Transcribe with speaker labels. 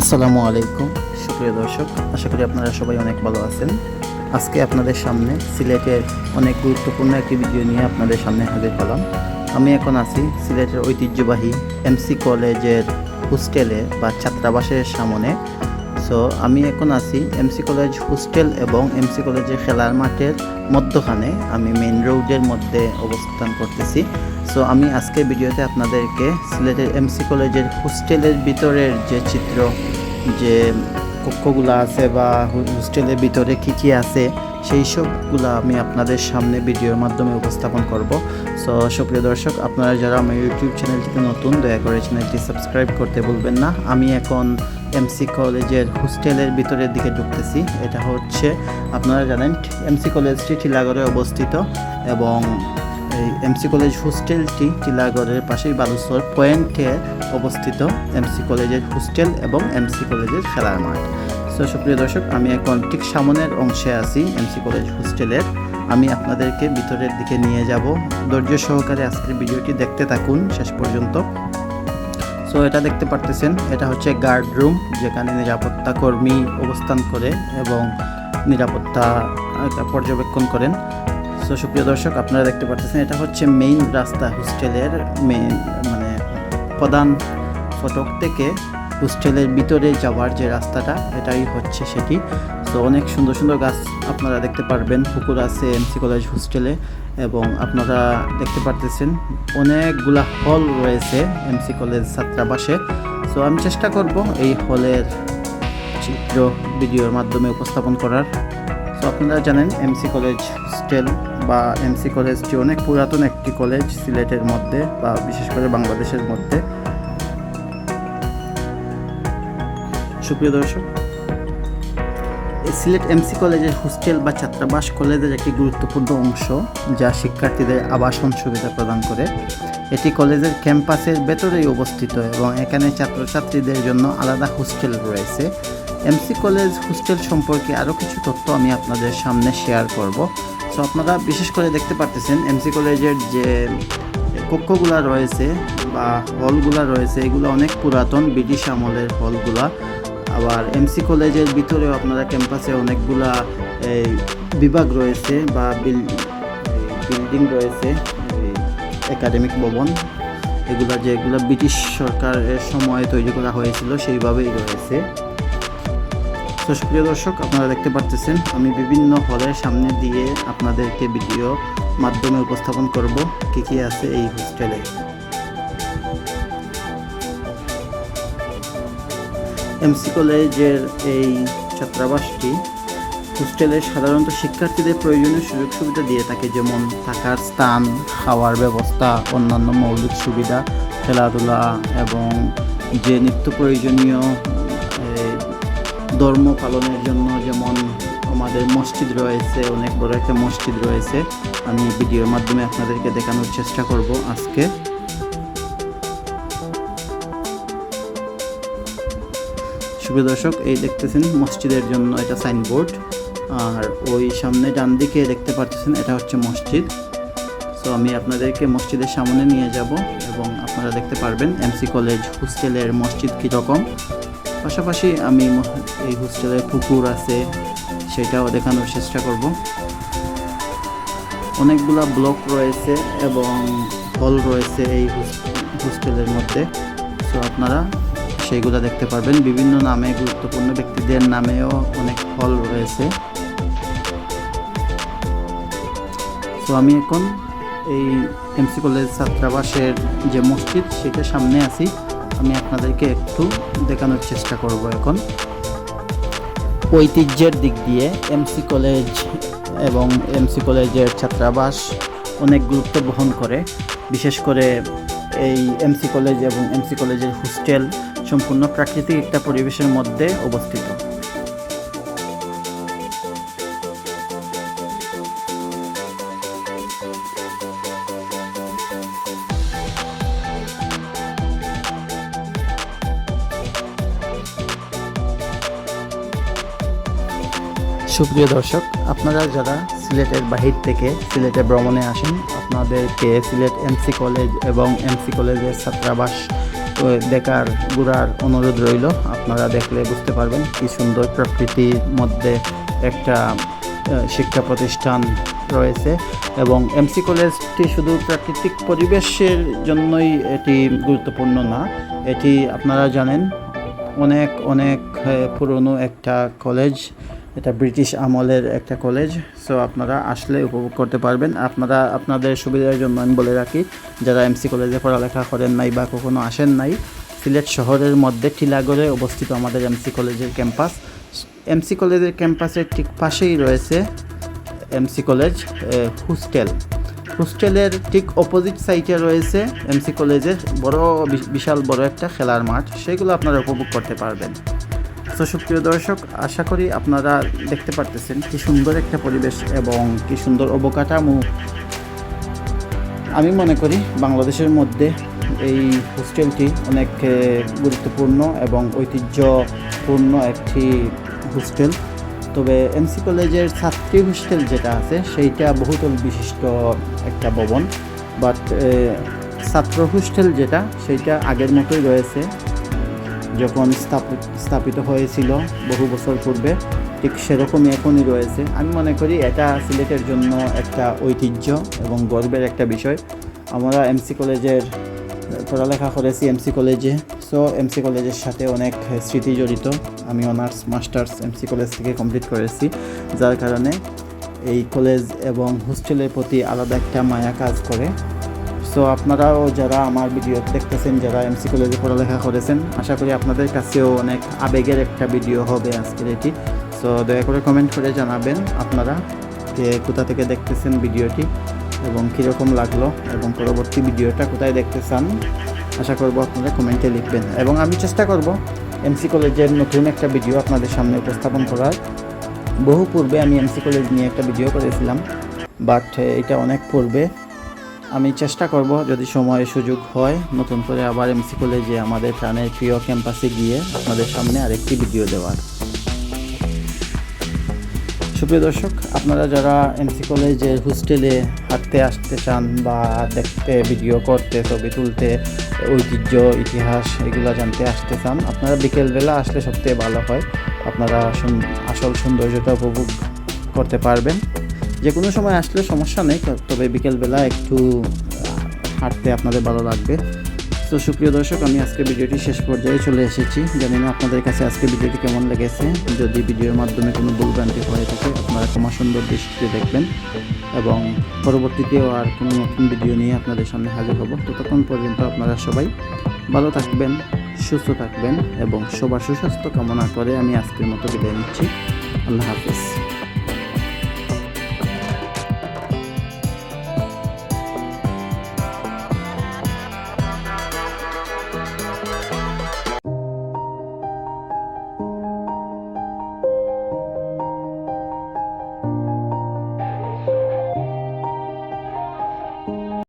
Speaker 1: আসসালামু আলাইকুম। সুপ্রিয় দর্শক, আশা করি আপনারা সবাই অনেক ভালো আছেন। আজকে আপনাদের সামনে সিলেটের অনেক গুরুত্বপূর্ণ একটি ভিডিও নিয়ে আপনাদের সামনে হাজির হলাম। আমি এখন আছি সিলেটের ঐতিহ্যবাহী এমসি কলেজের হোস্টেলে বা ছাত্রাবাসের সামনে। সো আমি এখন আছি এমসি কলেজ হোস্টেল এবং এমসি কলেজের খেলার মাঠের মধ্যখানে। আমি মেইন রোডের মধ্যে অবস্থান করতেছি। সো আমি আজকের ভিডিওতে আপনাদেরকে সিলেটের এমসি কলেজের হোস্টেলের ভিতরের যে চিত্র, যে কক্ষগুলো আছে বা হোস্টেলের ভিতরে কী কী আছে, সেই সবগুলো আমি আপনাদের সামনে ভিডিওর মাধ্যমে উপস্থাপন করব। সো সুপ্রিয় দর্শক, আপনারা যারা আমার ইউটিউব চ্যানেলটিতে নতুন, দয়া করে চ্যানেলটি সাবস্ক্রাইব করতে ভুলবেন না। আমি এখন এমসি কলেজের হোস্টেলের ভিতরের দিকে ঢুকতেছি। এটা হচ্ছে, আপনারা জানেন এমসি কলেজটি টিলাগড়ে অবস্থিত এবং এমসি কলেজ হোস্টেলটি টিলাগড়ের পাশেই বালুচর পয়েন্টে অবস্থিত এমসি কলেজের হোস্টেল এবং এমসি কলেজের খেলার মাঠ। সো সুপ্রিয় দর্শক, আমি এখন ঠিক সামনের অংশে আছি এমসি কলেজ হোস্টেলের। আমি আপনাদেরকে ভিতরের দিকে নিয়ে যাব। ধৈর্য সহকারে আজকের ভিডিওটি দেখতে থাকুন শেষ পর্যন্ত। সো এটা দেখতে পারতেছেন, এটা হচ্ছে গার্ড রুম, যেখানে নিরাপত্তা কর্মী অবস্থান করে এবং নিরাপত্তা পর্যবেক্ষণ করেন। সো সুপ্রিয় দর্শক, আপনারা দেখতে পাচ্ছেন এটা হচ্ছে মেইন রাস্তা হোস্টেলের মেইন মানে প্রধান ফটক থেকে হোস্টেলের ভিতরে যাওয়ার যে রাস্তাটা, এটাই হচ্ছে সেটি। তো অনেক সুন্দর সুন্দর গাছ আপনারা দেখতে পারবেন, পুকুর আছে এমসি কলেজ হোস্টেলে, এবং আপনারা দেখতে পারতেছেন অনেকগুলা হল রয়েছে এমসি কলেজ ছাত্রাবাসে। সো আমি চেষ্টা করব এই হলের চিত্র ভিডিওর মাধ্যমে উপস্থাপন করার। তো আপনারা জানেন এমসি কলেজ স্টেল বা এমসি কলেজটি অনেক পুরাতন একটি কলেজ সিলেটের মধ্যে বা বিশেষ করে বাংলাদেশের মধ্যে। সুপ্রিয় দর্শক সিলেট এমসি কলেজের হোস্টেল বা ছাত্রাবাস কলেজের একটি গুরুত্বপূর্ণ অংশ যা শিক্ষার্থীদের আবাসন সুবিধা প্রদান করে। এটি কলেজের ক্যাম্পাসের ভেতরেই অবস্থিত এবং এখানে ছাত্রছাত্রীদের জন্য আলাদা হোস্টেল রয়েছে। এমসি কলেজ হোস্টেল সম্পর্কে আরও কিছু তথ্য আমি আপনাদের সামনে শেয়ার করব। সো আপনারা বিশেষ করে দেখতে পারতেছেন এমসি কলেজের যে কক্ষগুলা রয়েছে বা হলগুলা রয়েছে এগুলো অনেক পুরাতন ব্রিটিশ আমলের হলগুলা। আবার এমসি কলেজের ভিতরেও আপনারা ক্যাম্পাসে অনেকগুলা এই, বিভাগ রয়েছে বা বিল- বিল্ডিং রয়েছে একাডেমিক ভবন। এগুলা যেগুলো ব্রিটিশ সরকারের সময় তৈরি করা হয়েছিল সেইভাবেই রয়েছে। তো সুপ্রিয় দর্শক, আপনারা দেখতে পারতেছেন, আমি বিভিন্ন হলের সামনে দিয়ে আপনাদেরকে ভিডিও মাধ্যমে উপস্থাপন করব, কী কী আছে এই হোস্টেলে। এমসি কলেজের এই ছাত্রাবাসটি হোস্টেলে সাধারণত শিক্ষার্থীদের প্রয়োজনীয় সুযোগ সুবিধা দিয়ে থাকে, যেমন থাকার স্থান, খাওয়ার ব্যবস্থা, অন্যান্য মৌলিক সুবিধা, খেলাধুলা এবং যে নিত্য প্রয়োজনীয় ধর্ম পালনের জন্য যেমন আমাদের মসজিদ রয়েছে, অনেক বড় একটা মসজিদ রয়েছে। আমি ভিডিওর মাধ্যমে আপনাদেরকে দেখানোর চেষ্টা করব আজকে। সুপ্রিয় দর্শক, এই দেখতেছেন মসজিদের জন্য এটা সাইনবোর্ড আর ওই সামনে ডান দিকে দেখতে পাচ্ছেন এটা হচ্ছে মসজিদ। সো আমি আপনাদেরকে মসজিদের সামনে নিয়ে যাব এবং আপনারা দেখতে পারবেন এমসি কলেজ হোস্টেলের মসজিদ কীরকম। পাশাপাশি আমি এই হোস্টেলে পুকুর আছে, সেটাও দেখানোর চেষ্টা করব। অনেকগুলা ব্লক রয়েছে এবং হল রয়েছে এই হোস্টেলের মধ্যে। সো আপনারা সেইগুলো দেখতে পারবেন। বিভিন্ন নামে গুরুত্বপূর্ণ ব্যক্তিদের নামেও অনেক হল রয়েছে। তো আমি এখন এই এমসি কলেজ ছাত্রাবাসের যে মসজিদ, সেটার সামনে আছি। আমি আপনাদেরকে একটু দেখানোর চেষ্টা করব এখন। ঐতিহ্যের দিক দিয়ে এমসি কলেজ এবং এমসি কলেজের ছাত্রাবাস অনেক গুরুত্ব বহন করে। বিশেষ করে এই এমসি কলেজ এবং এমসি কলেজের হোস্টেল সম্পূর্ণ প্রাকৃতিক একটা পরিবেশের মধ্যে অবস্থিত। সুপ্রিয় দর্শক, আপনারা যারা সিলেটের বাহির থেকে সিলেটে ভ্রমণে আসেন, আপনাদেরকে সিলেট এমসি কলেজ এবং এমসি কলেজের ছাত্রাবাস দেখার, ঘোরার অনুরোধ রইল। আপনারা দেখলে বুঝতে পারবেন কি সুন্দর প্রকৃতির মধ্যে একটা শিক্ষা প্রতিষ্ঠান রয়েছে এবং এমসি কলেজটি শুধু প্রাকৃতিক পরিবেশের জন্যই এটি গুরুত্বপূর্ণ না। এটি, আপনারা জানেন, অনেক অনেক পুরনো একটা কলেজ এটা ব্রিটিশ আমলের একটা কলেজ সো আপনারা আসলে উপভোগ করতে পারবেন। আপনারা, আপনাদের সুবিধার জন্য আমি বলে রাখি, যারা এমসি কলেজে পড়ালেখা করেন নাই বা কখনো আসেন নাই, সিলেট শহরের মধ্যে টিলাগড়ে অবস্থিত আমাদের এমসি কলেজের ক্যাম্পাস এমসি কলেজের ক্যাম্পাসের ঠিক পাশেই রয়েছে এমসি কলেজ হোস্টেল হোস্টেলের ঠিক অপোজিট সাইডে রয়েছে এমসি কলেজের বড় বিশাল বড় একটা খেলার মাঠ। সেগুলো আপনারা উপভোগ করতে পারবেন। তো সুপ্রিয় দর্শক, আশা করি আপনারা দেখতে পারতেছেন কি সুন্দর একটা পরিবেশ এবং কি সুন্দর অবকাঠামো। আমি মনে করি বাংলাদেশের মধ্যে এই হোস্টেলটি অনেক গুরুত্বপূর্ণ এবং ঐতিহ্যপূর্ণ একটি হোস্টেল। তবে এমসি কলেজের ছাত্রী হোস্টেল যেটা আছে, সেইটা বহুতল বিশিষ্ট একটা ভবন। বাট ছাত্র হোস্টেল যেটা, সেইটা আগের মতোই রয়েছে। যখন স্থাপিত হয়েছিল বহু বছর পূর্বে, ঠিক সেরকমই এখনই রয়েছে। আমি মনে করি এটা সিলেটের জন্য একটা ঐতিহ্য এবং গর্বের একটা বিষয়। আমরা এমসি কলেজের, পড়ালেখা করেছি এমসি কলেজে সো এমসি কলেজের সাথে অনেক স্মৃতি জড়িত। আমি অনার্স, মাস্টার্স এমসি কলেজ থেকে কমপ্লিট করেছি, যার কারণে এই কলেজ এবং হোস্টেলের প্রতি আলাদা একটা মায়া কাজ করে। সো আপনারাও যারা আমার ভিডিও দেখতেছেন, যারা এমসি কলেজে পড়ালেখা করেছেন, আশা করি আপনাদের কাছেও অনেক আবেগের একটা ভিডিও হবে আজকের এটি। সো দয়া করে কমেন্ট করে জানাবেন আপনারা যে কোথা থেকে দেখতেছেন ভিডিওটি এবং কীরকম লাগল এবং পরবর্তী ভিডিওটা কোথায় দেখতে চান, আশা করব আপনারা কমেন্টে লিখবেন। এবং আমি চেষ্টা করব এমসি কলেজের নতুন একটা ভিডিও আপনাদের সামনে উপস্থাপন করার। বহু পূর্বে আমি এমসি কলেজ নিয়ে একটা ভিডিও করেছিলাম বাট এটা অনেক পূর্বে। আমি চেষ্টা করব যদি সময়, সুযোগ হয়, নতুন করে আবার এমসি কলেজে আমাদের প্রাণের প্রিয় ক্যাম্পাসে গিয়ে আপনাদের সামনে আরেকটি ভিডিও দেওয়ার। সুপ্রিয় দর্শক, আপনারা যারা এমসি কলেজের হোস্টেলে হাঁটতে আসতে চান বা দেখতে ভিডিও করতে, ছবি তুলতে, ঐতিহ্য, ইতিহাস এগুলো জানতে আসতে চান, আপনারা বিকেলবেলা আসলে সবথেকে ভালো হয়। আপনারা আসল সৌন্দর্যটা উপভোগ করতে পারবেন। যে কোনো সময় আসলে সমস্যা নেই তবে বিকেলবেলা একটু হাঁটতে আপনাদের ভালো লাগবে। তো সুপ্রিয় দর্শক, আমি আজকে ভিডিওটি শেষ পর্যায়ে চলে এসেছি। জানি না আপনাদের কাছে আজকে ভিডিওটি কেমন লেগেছে। যদি ভিডিওর মাধ্যমে কোনো ভুলভ্রান্তি হয়ে থাকে, আপনারা ক্ষমা সুন্দর দৃষ্টিতে দেখবেন। এবং পরবর্তীতেও আর কোনো নতুন ভিডিও নিয়ে আপনাদের সামনে হাজির হব। ততক্ষণ পর্যন্ত আপনারা সবাই ভালো থাকবেন, সুস্থ থাকবেন এবং সবার সুস্বাস্থ্য কামনা করে আমি আজকের মতো বিদায় নিচ্ছি। আল্লাহ হাফিজ।